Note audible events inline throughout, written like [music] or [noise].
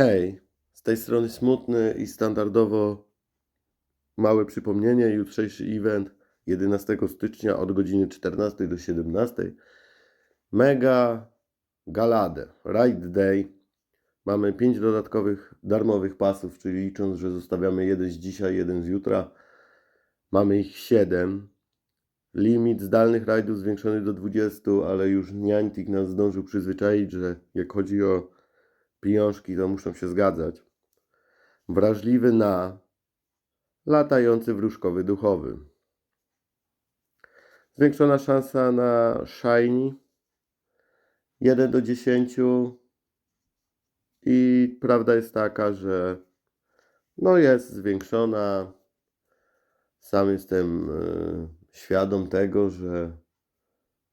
Hej, z tej strony smutny i standardowo małe przypomnienie. Jutrzejszy event 11 stycznia od godziny 14 do 17. Mega Galadę, Ride Day. Mamy 5 dodatkowych darmowych pasów, czyli licząc, że zostawiamy jeden z dzisiaj, jeden z jutra. Mamy ich 7. Limit zdalnych rajdów zwiększony do 20, ale już Niantic nas zdążył przyzwyczaić, że jak chodzi o pieniążki, to muszą się zgadzać. Wrażliwy na latający wróżkowy duchowy. Zwiększona szansa na shiny 1 do 10 i prawda jest taka, że no jest zwiększona. Sam jestem e, świadom tego, że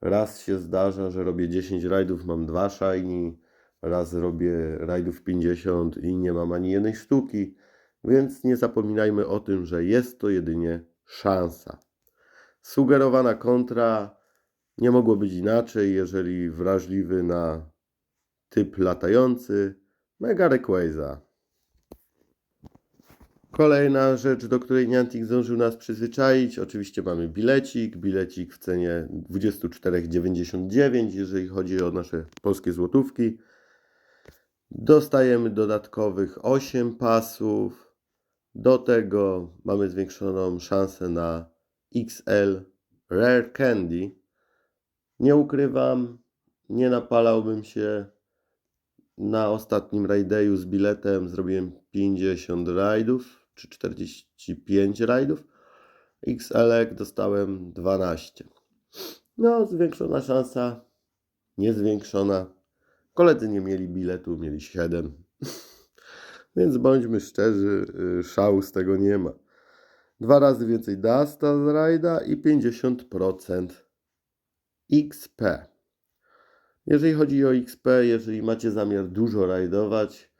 raz się zdarza, że robię 10 rajdów, mam dwa shiny, raz robię rajdów 50 i nie mam ani jednej sztuki, więc nie zapominajmy o tym, że jest to jedynie szansa. Sugerowana kontra nie mogło być inaczej, jeżeli wrażliwy na typ latający, Mega Rayquaza. Kolejna rzecz, do której Niantic zdążył nas przyzwyczaić, oczywiście mamy bilecik, bilecik w cenie 24,99, jeżeli chodzi o nasze polskie złotówki. Dostajemy dodatkowych 8 pasów. Do tego mamy zwiększoną szansę na XL Rare Candy. Nie ukrywam, nie napalałbym się. Na ostatnim rajdeju z biletem zrobiłem 50 rajdów, czy 45 rajdów. XL dostałem 12. No, zwiększona szansa, niezwiększona. Koledzy nie mieli biletu, mieli 7. [laughs] Więc bądźmy szczerzy, y, szału z tego nie ma. Dwa razy więcej Dasta z rajda i 50% XP. Jeżeli chodzi o XP, jeżeli macie zamiar dużo rajdować,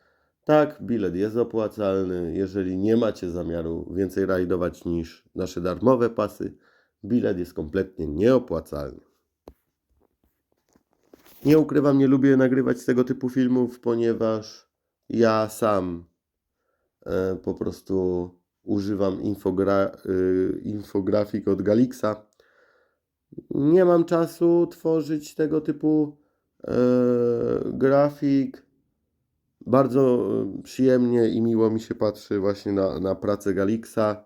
tak, bilet jest opłacalny. Jeżeli nie macie zamiaru więcej rajdować niż nasze darmowe pasy, bilet jest kompletnie nieopłacalny. Nie ukrywam, nie lubię nagrywać tego typu filmów, ponieważ ja sam e, po prostu używam infogra y, infografik od Galixa. Nie mam czasu tworzyć tego typu e, grafik. Bardzo e, przyjemnie i miło mi się patrzy właśnie na, na pracę Galixa.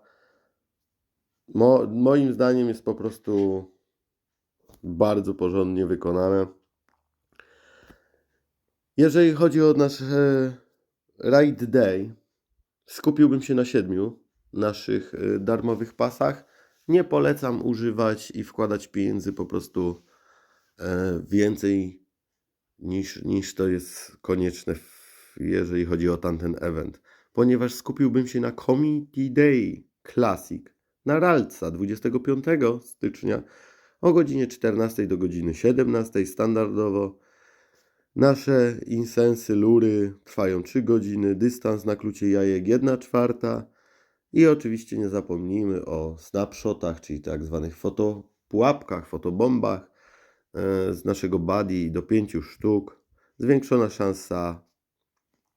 Mo, moim zdaniem jest po prostu bardzo porządnie wykonane. Jeżeli chodzi o nasz e, Ride Day, skupiłbym się na siedmiu naszych e, darmowych pasach. Nie polecam używać i wkładać pieniędzy po prostu e, więcej niż, niż to jest konieczne, w, jeżeli chodzi o tamten event. Ponieważ skupiłbym się na Community Day Classic na Ralca 25 stycznia o godzinie 14 do godziny 17 standardowo. Nasze insensy lury trwają 3 godziny, dystans na klucie jajek 1 czwarta i oczywiście nie zapomnijmy o snapshotach, czyli tak zwanych fotopułapkach, fotobombach e, z naszego buddy do 5 sztuk. Zwiększona szansa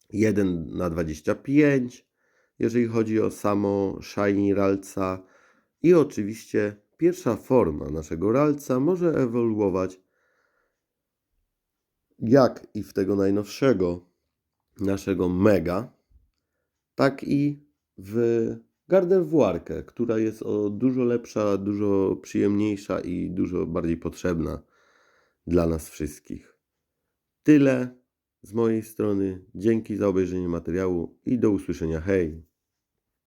1 na 25, jeżeli chodzi o samo Shiny Ralca i oczywiście pierwsza forma naszego Ralca może ewoluować jak i w tego najnowszego naszego Mega, tak i w Garderoire'kę, która jest o dużo lepsza, dużo przyjemniejsza i dużo bardziej potrzebna dla nas wszystkich. Tyle z mojej strony. Dzięki za obejrzenie materiału i do usłyszenia. Hej!